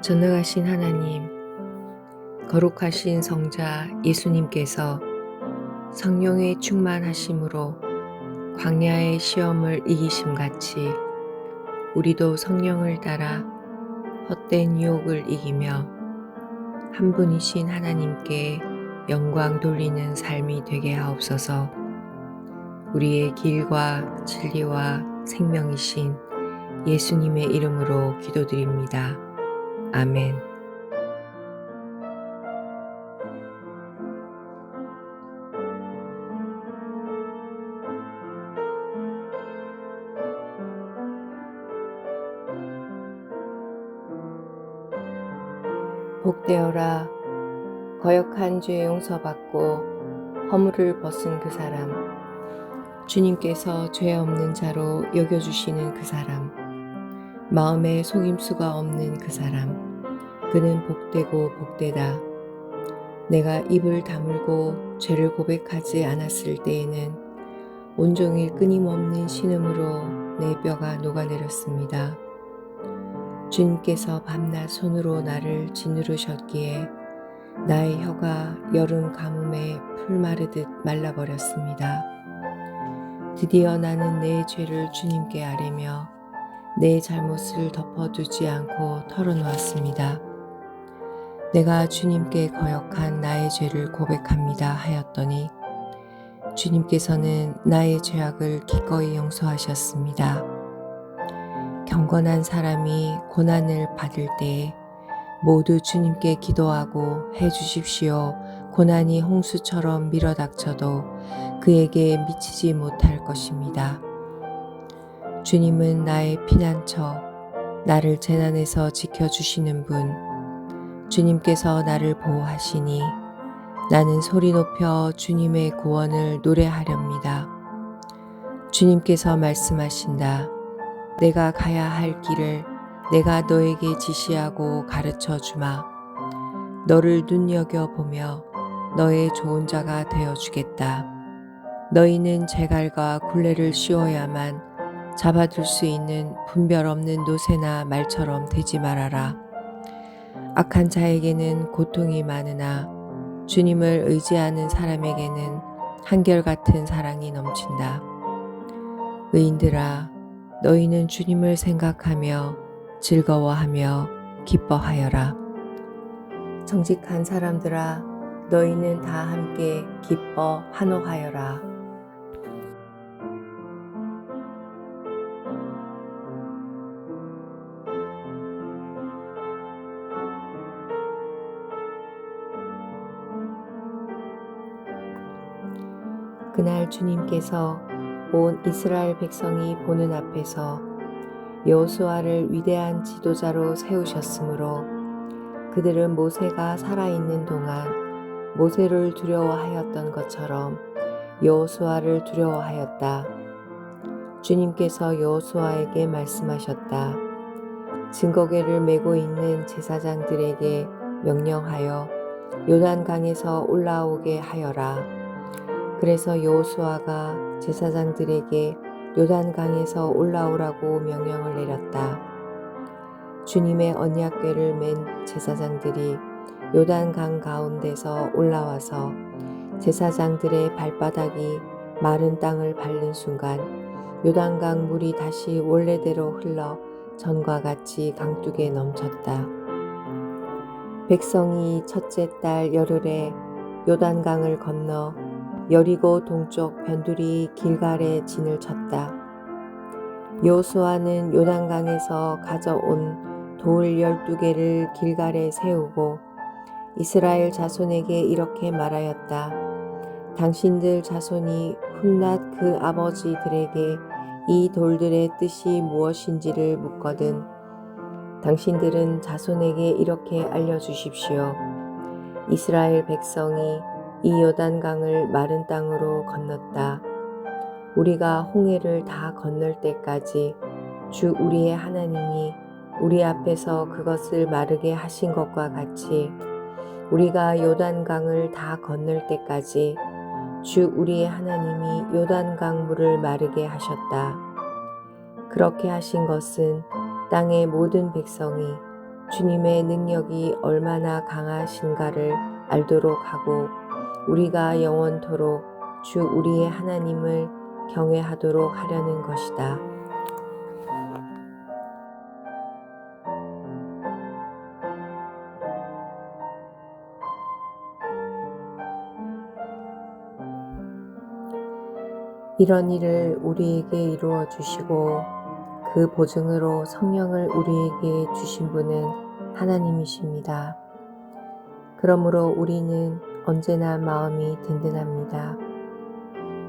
전능하신 하나님, 거룩하신 성자 예수님께서 성령의 충만하심으로 광야의 시험을 이기심 같이 우리도 성령을 따라 헛된 유혹을 이기며 한 분이신 하나님께 영광 돌리는 삶이 되게 하옵소서 우리의 길과 진리와 생명이신 예수님의 이름으로 기도드립니다. 아멘. 복되어라. 거역한 죄 용서받고 허물을 벗은 그 사람. 주님께서 죄 없는 자로 여겨주시는 그 사람. 마음에 속임수가 없는 그 사람 그는 복되고 복되다 내가 입을 다물고 죄를 고백하지 않았을 때에는 온종일 끊임없는 신음으로 내 뼈가 녹아내렸습니다. 주님께서 밤낮 손으로 나를 짓누르셨기에 나의 혀가 여름 가뭄에 풀 마르듯 말라버렸습니다. 드디어 나는 내 죄를 주님께 아뢰며 내 잘못을 덮어두지 않고 털어놓았습니다. 내가 주님께 거역한 나의 죄를 고백합니다 하였더니 주님께서는 나의 죄악을 기꺼이 용서하셨습니다. 경건한 사람이 고난을 받을 때에 모두 주님께 기도하고 해 주십시오. 고난이 홍수처럼 밀어닥쳐도 그에게 미치지 못할 것입니다. 주님은 나의 피난처, 나를 재난에서 지켜주시는 분, 주님께서 나를 보호하시니 나는 소리 높여 주님의 구원을 노래하렵니다. 주님께서 말씀하신다. 내가 가야 할 길을 내가 너에게 지시하고 가르쳐 주마. 너를 눈여겨보며 너의 좋은 자가 되어 주겠다. 너희는 제갈과 굴레를 씌워야만 잡아둘 수 있는 분별 없는 노새나 말처럼 되지 말아라. 악한 자에게는 고통이 많으나 주님을 의지하는 사람에게는 한결같은 사랑이 넘친다. 의인들아, 너희는 주님을 생각하며 즐거워하며 기뻐하여라. 정직한 사람들아, 너희는 다 함께 기뻐 한호하여라. 그날 주님께서 온 이스라엘 백성이 보는 앞에서 여호수아를 위대한 지도자로 세우셨으므로 그들은 모세가 살아있는 동안 모세를 두려워하였던 것처럼 여호수아를 두려워하였다. 주님께서 여호수아에게 말씀하셨다. 증거궤를 메고 있는 제사장들에게 명령하여 요단강에서 올라오게 하여라. 그래서 여호수아가 제사장들에게 요단강에서 올라오라고 명령을 내렸다. 주님의 언약궤를 맨 제사장들이 요단강 가운데서 올라와서 제사장들의 발바닥이 마른 땅을 밟는 순간 요단강 물이 다시 원래대로 흘러 전과 같이 강둑에 넘쳤다. 백성이 첫째 달 열흘에 요단강을 건너 여리고 동쪽 변두리 길갈에 진을 쳤다. 여호수아는 요단강에서 가져온 돌 열두 개를 길갈에 세우고 이스라엘 자손에게 이렇게 말하였다. 당신들 자손이 훗날 그 아버지들에게 이 돌들의 뜻이 무엇인지를 묻거든 당신들은 자손에게 이렇게 알려주십시오. 이스라엘 백성이 이 요단강을 마른 땅으로 건넜다. 우리가 홍해를 다 건널 때까지 주 우리의 하나님이 우리 앞에서 그것을 마르게 하신 것과 같이 우리가 요단강을 다 건널 때까지 주 우리의 하나님이 요단강 물을 마르게 하셨다. 그렇게 하신 것은 땅의 모든 백성이 주님의 능력이 얼마나 강하신가를 알도록 하고 우리가 영원토록 주 우리의 하나님을 경외하도록 하려는 것이다. 이런 일을 우리에게 이루어 주시고 그 보증으로 성령을 우리에게 주신 분은 하나님이십니다. 그러므로 우리는 언제나 마음이 든든합니다.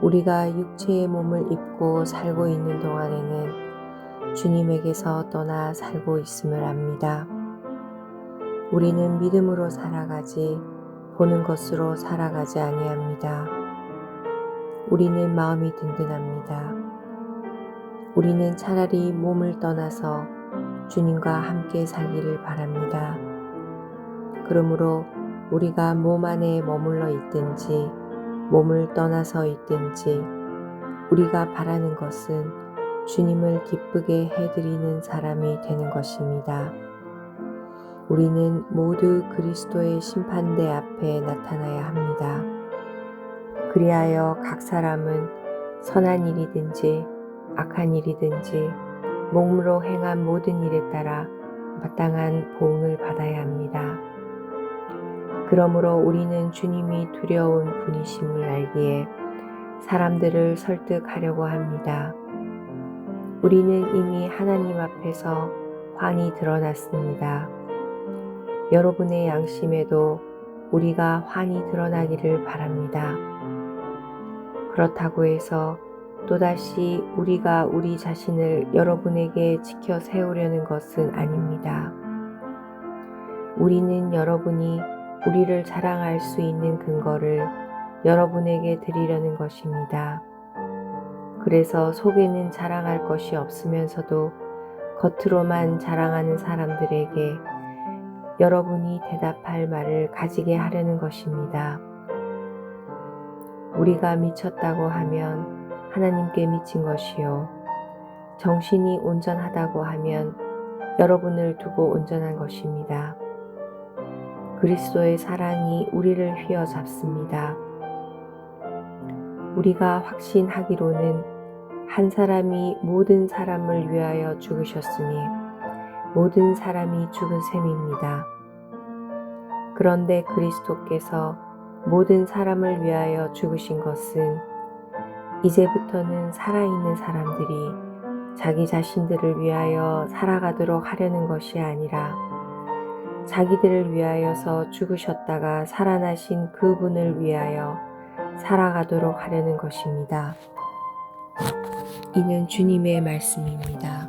우리가 육체의 몸을 입고 살고 있는 동안에는 주님에게서 떠나 살고 있음을 압니다. 우리는 믿음으로 살아가지 보는 것으로 살아가지 아니합니다. 우리는 마음이 든든합니다. 우리는 차라리 몸을 떠나서 주님과 함께 살기를 바랍니다. 그러므로 우리가 몸 안에 머물러 있든지 몸을 떠나서 있든지 우리가 바라는 것은 주님을 기쁘게 해드리는 사람이 되는 것입니다. 우리는 모두 그리스도의 심판대 앞에 나타나야 합니다. 그리하여 각 사람은 선한 일이든지 악한 일이든지 몸으로 행한 모든 일에 따라 마땅한 보응을 받아야 합니다. 그러므로 우리는 주님이 두려운 분이심을 알기에 사람들을 설득하려고 합니다. 우리는 이미 하나님 앞에서 환히 드러났습니다. 여러분의 양심에도 우리가 환히 드러나기를 바랍니다. 그렇다고 해서 또다시 우리가 우리 자신을 여러분에게 지켜 세우려는 것은 아닙니다. 우리는 여러분이 우리를 자랑할 수 있는 근거를 여러분에게 드리려는 것입니다. 그래서 속에는 자랑할 것이 없으면서도 겉으로만 자랑하는 사람들에게 여러분이 대답할 말을 가지게 하려는 것입니다. 우리가 미쳤다고 하면 하나님께 미친 것이요. 정신이 온전하다고 하면 여러분을 두고 온전한 것입니다. 그리스도의 사랑이 우리를 휘어잡습니다. 우리가 확신하기로는 한 사람이 모든 사람을 위하여 죽으셨으니 모든 사람이 죽은 셈입니다. 그런데 그리스도께서 모든 사람을 위하여 죽으신 것은 이제부터는 살아있는 사람들이 자기 자신들을 위하여 살아가도록 하려는 것이 아니라 자기들을 위하여서 죽으셨다가 살아나신 그분을 위하여 살아가도록 하려는 것입니다. 이는 주님의 말씀입니다.